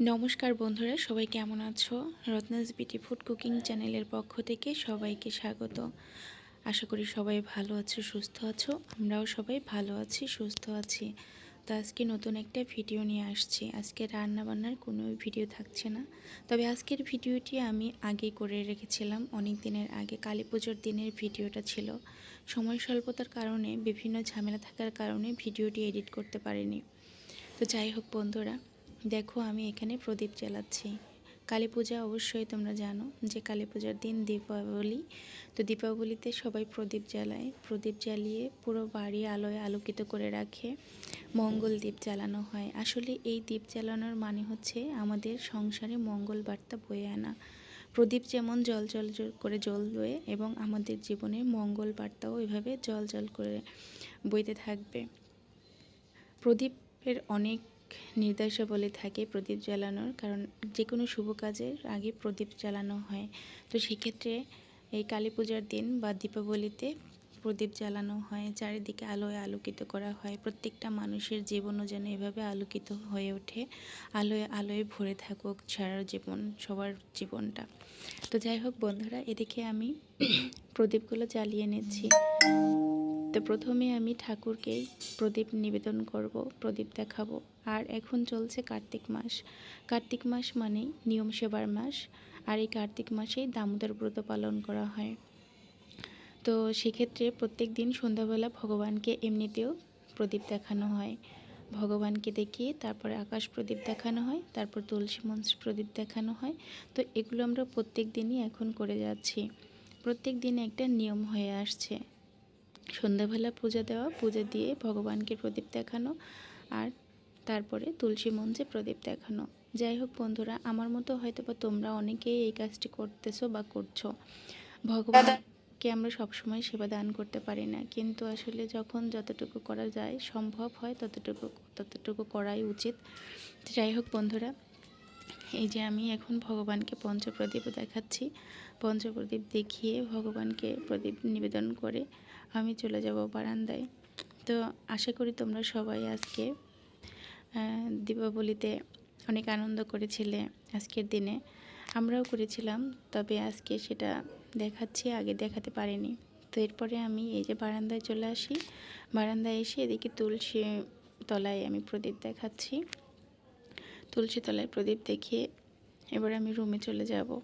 নমস্কার বন্ধুরা, সবাই কেমন আছো? রত্নাস বিটি ফুড কুকিং চ্যানেলের পক্ষ থেকে সবাইকে স্বাগত। আশা করি সবাই ভালো আছো, সুস্থ আছো। আমরাও সবাই ভালো আছি, সুস্থ আছি। তো আজকে নতুন একটা ভিডিও নিয়ে আসছি। আজকে রান্না বান্নার কোনো ভিডিও থাকছে না। তবে আজকের ভিডিওটি আমি আগে করে রেখেছিলাম। অনেক দিনের আগে, কালী পুজোর দিনের ভিডিওটা ছিল। সময় স্বল্পতার কারণে, বিভিন্ন ঝামেলা থাকার কারণে ভিডিওটি এডিট করতে পারিনি। তো যাই হোক বন্ধুরা দেখো, আমি এখানে প্রদীপ জ্বালাচ্ছি। কালী পূজা অবশ্যই তোমরা জানো যে কালী পূজার দিন দীপাবলি। তো দীপাবলিতে সবাই প্রদীপ জ্বালায়। প্রদীপ জ্বালিয়ে পুরো বাড়ি আলোয় আলোকিত করে রাখে। মঙ্গল দ্বীপ জ্বালানো হয়। আসলে এই দ্বীপ জ্বালানোর মানে হচ্ছে আমাদের সংসারে মঙ্গল বার্তা বয়ে আনা। প্রদীপ যেমন জল জল জল করে জ্বলবে এবং আমাদের জীবনে মঙ্গল বার্তাও এভাবে জল জল করে বইতে থাকবে। প্রদীপের অনেক নির্দেশাবলী থাকে প্রদীপ জ্বালানোর, কারণ যে কোনো শুভ কাজের আগে প্রদীপ জ্বালানো হয়। তো সেক্ষেত্রে এই কালী পূজার দিন বা দীপাবলিতে প্রদীপ জ্বালানো হয়, চারিদিকে আলোয় আলোকিত করা হয়। প্রত্যেকটা মানুষের জীবনও যেন এভাবে আলোকিত হয়ে ওঠে, আলোয় আলোয় ভরে থাকুক সারা জীবন, সবার জীবনটা। তো যাই হোক বন্ধুরা, এদিকে আমি প্রদীপগুলো জ্বালিয়ে নিচ্ছি। তো প্রথমে আমি ঠাকুরকেই প্রদীপ নিবেদন করব, প্রদীপ দেখাবো। আর এখন চলছে কার্তিক মাস। কার্তিক মাস মানে নিয়ম সেবার মাস, আর এই কার্তিক মাসেই দামোদর ব্রত পালন করা হয়। তো সেক্ষেত্রে প্রত্যেক দিন সন্ধ্যাবেলা ভগবানকে এমনিতেও প্রদীপ দেখানো হয়। ভগবানকে দেখিয়ে তারপরে আকাশ প্রদীপ দেখানো হয়, তারপর তুলসী মঞ্চ প্রদীপ দেখানো হয়। তো এগুলো আমরা প্রত্যেক দিনই এখন করে যাচ্ছি। প্রত্যেক দিন একটা নিয়ম হয়ে আসছে। সন্ধ্যাবেলা পূজা দেওয়া, পূজা দিয়ে ভগবানকে প্রদীপ দেখানো, আর তারপরে তুলসী মঞ্চে প্রদীপ দেখানো। যাই হোক বন্ধুরা আমার মতো হয়তো বা তোমরা অনেকেই এই কাজটি করতেছো বা করছ। ভগবানকে আমরা সবসময় সেবা দান করতে পারি না। কিন্তু আসলে যখন যতটুকু করা যায় সম্ভব হয় ততটুকু ততটুকু করাই উচিত। যাই হোক বন্ধুরা এই যে আমি এখন ভগবানকে পঞ্চপ্রদীপ দেখাচ্ছি। পঞ্চপ্রদীপ দেখিয়ে ভগবানকে প্রদীপ নিবেদন করে আমি চলে যাব বারান্দায়। তো আশা করি তোমরা সবাই আজকে দীপাবলিতে অনেক আনন্দ করেছিলে আজকের দিনে। আমরাও করেছিলাম, তবে আজকে সেটা দেখাচ্ছি, আগে দেখাতে পারিনি। তো এরপরে আমি এই যে বারান্দায় চলে আসি। বারান্দায় এসে এদিকে তুলসী তলায় আমি প্রদীপ দেখাচ্ছি। তুলসী তলায় প্রদীপ দেখিয়ে এবার আমি রুমে চলে যাব।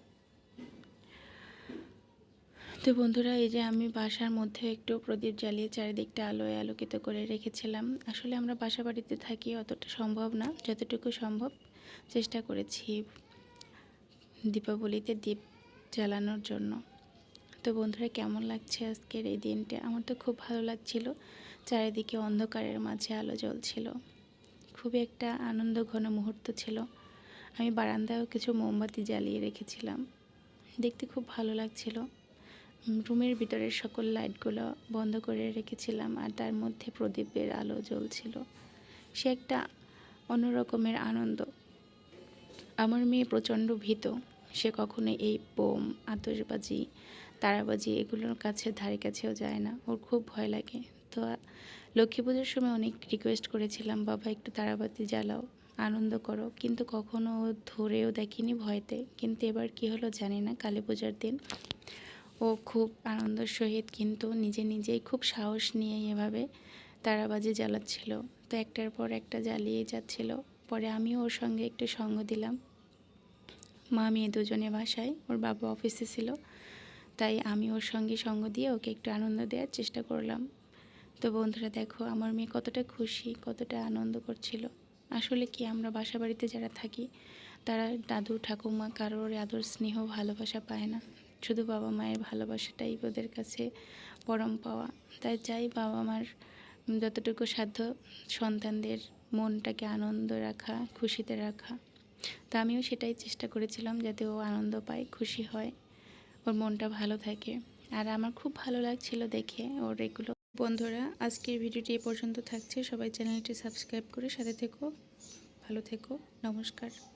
তো বন্ধুরা, এই যে আমি বাসার মধ্যে একটু প্রদীপ জ্বালিয়ে চারিদিকটা আলোয় আলোকিত করে রেখেছিলাম। আসলে আমরা বাসা বাড়িতে থাকি অতটা সম্ভব না, যতটুকু সম্ভব চেষ্টা করেছি দীপাবলিতে দীপ জ্বালানোর জন্য। তো বন্ধুরা, কেমন লাগছে আজকের এই দিনটা? আমার তো খুব ভালো লাগছিল, চারিদিকে অন্ধকারের মাঝে আলো জ্বলছিল। খুবই একটা আনন্দ ঘন মুহূর্ত ছিল। আমি বারান্দায়ও কিছু মোমবাতি জ্বালিয়ে রেখেছিলাম। দেখতে খুব ভালো লাগছিল। রুমের ভিতরের সকল লাইটগুলো বন্ধ করে রেখেছিলাম আর তার মধ্যে প্রদীপের আলো জ্বলছিল। সে একটা অন্যরকমের আনন্দ। আমার মেয়ে প্রচণ্ড ভীত। সে কখনো এই বোম আতসবাজি তারাবাজি এগুলোর কাছে, ধারে কাছেও যায় না। ওর খুব ভয় লাগে। তো লক্ষ্মী পুজোর সময় অনেক রিকোয়েস্ট করেছিলাম, বাবা, একটু তারাবাতি জ্বালাও, আনন্দ করো। কিন্তু কখনো ধরেও দেখিনি ভয়তে। কিন্তু এবার কি হলো জানি না, কালী পূজার দিন ও খুব আনন্দের সহিত কিন্তু নিজে নিজেই খুব সাহস নিয়ে এভাবে তারাবাজি জ্বালাচ্ছিল। তো একটার পর একটা জ্বালিয়ে যাচ্ছিল। পরে আমিও ওর সঙ্গে একটু সঙ্গ দিলাম। মা মেয়ে দুজনে বাসায়, ওর বাবা অফিসে ছিল। তাই আমি ওর সঙ্গে সঙ্গ দিয়ে ওকে একটু আনন্দ দেওয়ার চেষ্টা করলাম। তো বন্ধুরা দেখো, আমার মেয়ে কতটা খুশি, কতটা আনন্দ করছিল। আসলে কি আমরা বাসা বাড়িতে যারা থাকি তারা দাদু, ঠাকুমা কারোর আদর, স্নেহ, ভালোবাসা পায় না। শুধু বাবা মায়ের ভালোবাসাটাই ওদের কাছে পরম পাওয়া। তাই চাই বাবা মার যতটুকু সাধ্য সন্তানদের মনটাকে আনন্দ রাখা, খুশিতে রাখা। তা আমিও সেটাই চেষ্টা করেছিলাম যাতে ও আনন্দ পায়, খুশি হয়, ওর মনটা ভালো থাকে। আর আমার খুব ভালো লাগছিল দেখে ওর এগুলো। বন্ধুরা, আজকের ভিডিওটি এ পর্যন্ত থাকছে। সবাই চ্যানেলটি সাবস্ক্রাইব করে সাথে থেকো। ভালো থেকো। নমস্কার।